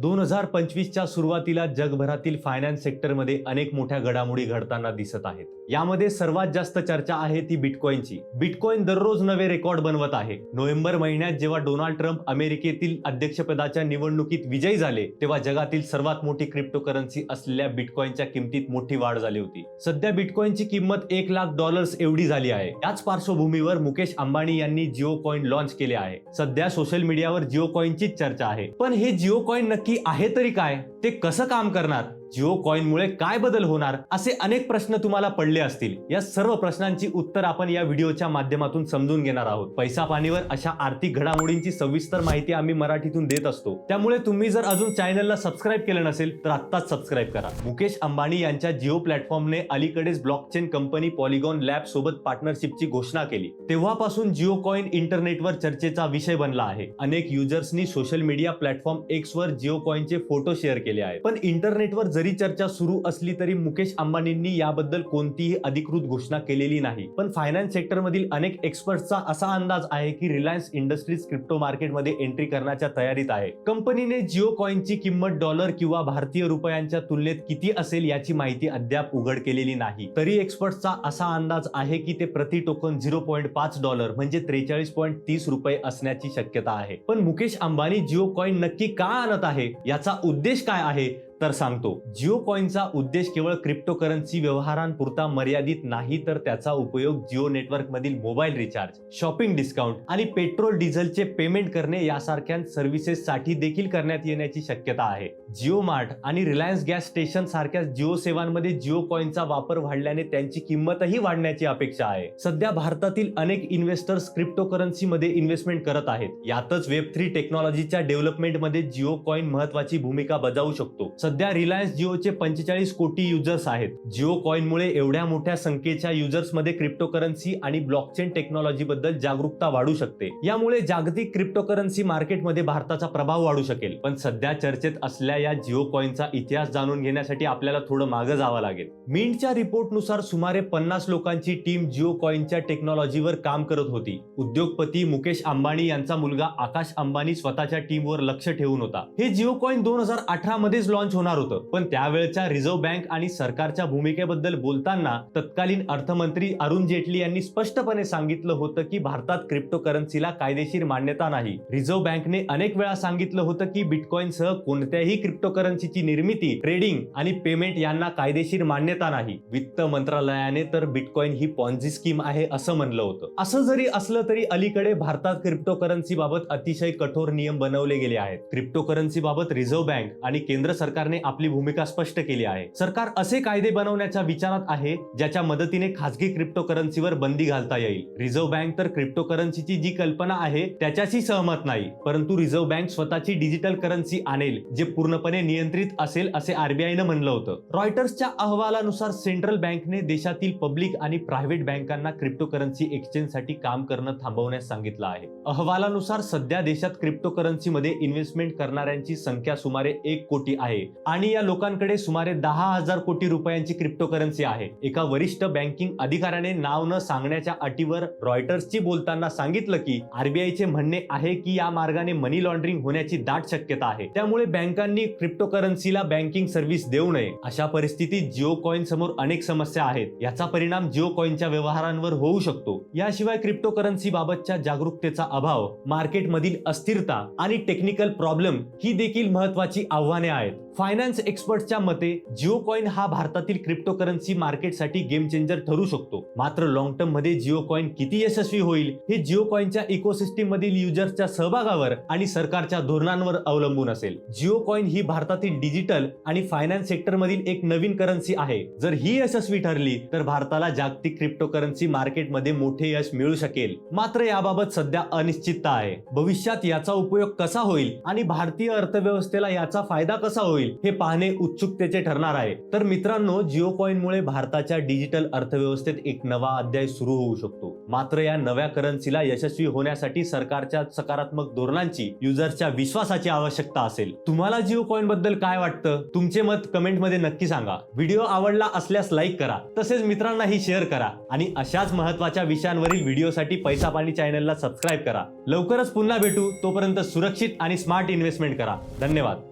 दोन हजार पंचवीसच्या सुरुवातीला जगभरातील फायनान्स सेक्टरमध्ये अनेक मोठ्या घडामोडी घडताना दिसत आहेत. यामध्ये सर्वात जास्त चर्चा आहे ती बिटकॉइनची. बिटकॉइन दररोज नवे रेकॉर्ड बनवत आहे. नोव्हेंबर महिन्यात जेव्हा डोनाल्ड ट्रम्प अमेरिकेतील अध्यक्षपदाच्या निवडणुकीत विजयी झाले तेव्हा जगातील सर्वात मोठी क्रिप्टोकरन्सी असलेल्या बिटकॉइनच्या किमतीत मोठी वाढ झाली होती. सध्या बिटकॉइनची किंमत एक लाख डॉलर्स एवढी झाली आहे. याच पार्श्वभूमीवर मुकेश अंबानी यांनी जिओ कॉइन लॉन्च केले आहे. सध्या सोशल मीडियावर जिओ कॉइनचीच चर्चा आहे. पण हे जिओ कॉइन नक्की आहे तरी काय? ते कसं काम करणार? जिओ कॉईनमुळे काय बदल होणार? असे अनेक प्रश्न तुम्हाला पडले असतील. या सर्व प्रश्नांची उत्तर आपण या व्हिडिओच्या माध्यमातून समजून घेणार आहोत. पैसा पाणीवर अशा आर्थिक घडामोडींची सविस्तर माहिती आम्ही मराठीतून देत असतो. त्यामुळे तुम्ही जर अजून चॅनलला सबस्क्राईब केलं नसेल तर आत्ताच सबस्क्राईब करा. मुकेश अंबानी यांच्या जिओ प्लॅटफॉर्मने अलीकडेच ब्लॉकचेन कंपनी पॉलिगॉन लॅब सोबत पार्टनरशिपची घोषणा केली. तेव्हापासून जिओ कॉईन इंटरनेटवर चर्चेचा विषय बनला आहे. अनेक युजर्सनी सोशल मीडिया प्लॅटफॉर्म एक्स वर जिओ कॉइनचे फोटो शेअर केले आहेत. पण इंटरनेटवर जरी चर्चा सुरू असली तरी मुकेश अंबानींनी याबद्दल कोणतीही अधिकृत घोषणा केलेली नाही. पण फायनान्स सेक्टरमधील अनेक एक्सपर्टचा असा अंदाज आहे की रिलायन्स इंडस्ट्रीज क्रिप्टो मार्केटमध्ये एंट्री करण्याच्या तयारीत आहे. कंपनीने जिओ कॉइनची किंमत डॉलर किंवा भारतीय रुपयांच्या तुलनेत किती असेल याची माहिती अद्याप उघड केलेली नाही. तरी एक्सपर्टचा असा अंदाज आहे की ते प्रति टोकन झिरो पॉईंट पाच डॉलर म्हणजे त्रेचाळीस पॉईंट तीस रुपये असण्याची शक्यता आहे. पण मुकेश अंबानी जिओ कॉइन नक्की का आणत आहे? याचा उद्देश काय आहे? तर सांगतो. जिओ कॉईनचा उद्देश केवळ क्रिप्टोकरन्सी व्यवहारांपुरता मर्यादित नाही तर त्याचा उपयोग जिओ नेटवर्क मधील मोबाईल रिचार्ज शॉपिंग डिस्काउंट आणि पेट्रोल डिझेलचे पेमेंट करणे यासारख्या सर्व्हिसेस साठी देखील करण्यात येण्याची शक्यता आहे. जिओ मार्ट आणि रिलायन्स गॅस स्टेशन सारख्या जिओ सेवांमध्ये जिओ कॉइनचा वापर वाढल्याने त्यांची किंमतही वाढण्याची अपेक्षा आहे. सध्या भारतातील अनेक इन्व्हेस्टर्स क्रिप्टोकरन्सी मध्ये इन्व्हेस्टमेंट करत आहेत. यातच वेब थ्री टेक्नॉलॉजीच्या डेव्हलपमेंटमध्ये जिओ कॉइन महत्वाची भूमिका बजावू शकतो. सध्या रिलायन्स जिओचे पंचेचाळीस कोटी युजर्स आहेत. जिओ कॉईनमुळे एवढ्या मोठ्या संख्येच्या युजर्समध्ये क्रिप्टोकरन्सी आणि ब्लॉकचेन टेक्नॉलॉजी बद्दल जागरूकता वाढू शकते. यामुळे जागतिक क्रिप्टोकरन्सी मार्केटमध्ये भारताचा प्रभाव वाढू शकेल. पण सध्या चर्चेत असल्या या जिओ कॉईनचा इतिहास जाणून घेण्यासाठी आपल्याला थोडं मागं जावं लागेल. मिंटच्या रिपोर्टनुसार सुमारे पन्नास लोकांची टीम जिओ कॉईनच्या टेक्नॉलॉजीवर काम करत होती. उद्योगपती मुकेश अंबानी यांचा मुलगा आकाश अंबानी स्वतःच्या टीमवर लक्ष ठेवून होता. हे जिओ कॉईन दोन हजार अठरा मध्येच लॉन्च होणार होतं. पण त्यावेळच्या रिझर्व्ह बँक आणि सरकारच्या भूमिकेबद्दल बोलताना तत्कालीन अर्थमंत्री अरुण जेटली यांनी स्पष्टपणे सांगितलं होतं की भारतात क्रिप्टोकरन्सीला कायदेशीर मान्यता नाही. रिझर्व्ह बँकने अनेक वेळा सांगितलं होतं की बिटकॉइन सह कोणत्याही क्रिप्टोकरन्सीची निर्मिती ट्रेडिंग आणि पेमेंट यांना कायदेशीर मान्यता नाही. वित्त मंत्रालयाने तर बिटकॉइन ही पॉन्झी स्कीम आहे असं म्हणलं होतं. असं जरी असलं तरी अलीकडे भारतात क्रिप्टोकरन्सी बाबत अतिशय कठोर नियम बनवले गेले आहेत. क्रिप्टोकरन्सी बाबत रिझर्व्ह बँक आणि केंद्र सरकार सरकारने आपली भूमिका स्पष्ट केली आहे. सरकार असे कायदे बनवण्याच्या विचारात आहे ज्याच्या मदतीने खासगी क्रिप्टोकरन्सीवर बंदी घालता येईल. रिझर्व्ह बँक तर क्रिप्टोकरन्सीची जी कल्पना आहे त्याच्याशी सहमत नाही. परंतु रिझर्व्ह बँक स्वतःची डिजिटल करन्सी आणेल जे पूर्णपणे नियंत्रित असेल असे आरबीआयनं म्हणलं होतं. रॉयटर्सच्या अहवालानुसार सेंट्रल बँकने देशातील पब्लिक आणि प्रायव्हेट बँकांना क्रिप्टोकरन्सी एक्सचेंजसाठी काम करणं थांबवण्यास सांगितलं आहे. अहवालानुसार सध्या देशात क्रिप्टोकरन्सीमध्ये इन्व्हेस्टमेंट करणाऱ्यांची संख्या सुमारे एक कोटी आहे. आणि या लोकांकडे सुमारे दहा हजार कोटी रुपयांची क्रिप्टोकरन्सी आहे. एका वरिष्ठ बँकिंग अधिकाऱ्याने नाव न सांगण्याच्या अटीवर रॉयटर्सची बोलताना सांगितलं की आरबीआयचे म्हणणे आहे की या मार्गाने मनी लॉन्ड्रिंग होण्याची दाट शक्यता आहे. त्यामुळे बँकांनी क्रिप्टोकरन्सीला बँकिंग सर्व्हिस देऊ नये. अशा परिस्थितीत जिओ कॉइन समोर अनेक समस्या आहेत. याचा परिणाम जिओ कॉइनच्या व्यवहारांवर होऊ शकतो. याशिवाय क्रिप्टोकरन्सी बाबतच्या जागरूकतेचा अभाव मार्केटमधील अस्थिरता आणि टेक्निकल प्रॉब्लेम ही देखील महत्वाची आव्हाने आहेत. फायनान्स एक्सपर्टच्या मते जिओ कॉइन हा भारतातील क्रिप्टोकरन्सी मार्केटसाठी गेम चेंजर ठरू शकतो. मात्र लॉंग टर्ममध्ये जिओ कॉइन किती यशस्वी होईल हे जिओ कॉइनच्या इकोसिस्टीम मधील युजर्सच्या सहभागावर आणि सरकारच्या धोरणांवर अवलंबून असेल. जिओ कॉइन ही भारतातील डिजिटल आणि फायनान्स सेक्टर मधील एक नवीन करन्सी आहे. जर ही यशस्वी ठरली तर भारताला जागतिक क्रिप्टोकरन्सी मार्केटमध्ये मोठे यश मिळू शकेल. मात्र याबाबत सध्या अनिश्चितता आहे. भविष्यात याचा उपयोग कसा होईल आणि भारतीय अर्थव्यवस्थेला याचा फायदा कसा होईल हे पाहणे उत्सुकतेचे ठरणार आहे. तर मित्रांनो जिओ कॉइनमुळे भारताच्या डिजिटल अर्थव्यवस्थेत एक नवा अध्याय सुरू होऊ शकतो. मात्र या नव्या करन्सीला यशस्वी होण्यासाठी सरकारच्या सकारात्मक धोरणांची युजर्सच्या विश्वासाची आवश्यकता असेल. तुम्हाला जिओ कॉइनबद्दल काय वाटतं? तुमचे मत कमेंटमध्ये नक्की सांगा. व्हिडिओ आवडला असल्यास लाईक करा. तसेच मित्रांनाही शेअर करा. आणि अशाच महत्त्वाच्या विषयांवरील व्हिडिओसाठी पैसा पाणी चॅनलला सबस्क्राईब करा. लवकरच पुन्हा भेटू. तोपर्यंत सुरक्षित आणि स्मार्ट इन्व्हेस्टमेंट करा. धन्यवाद.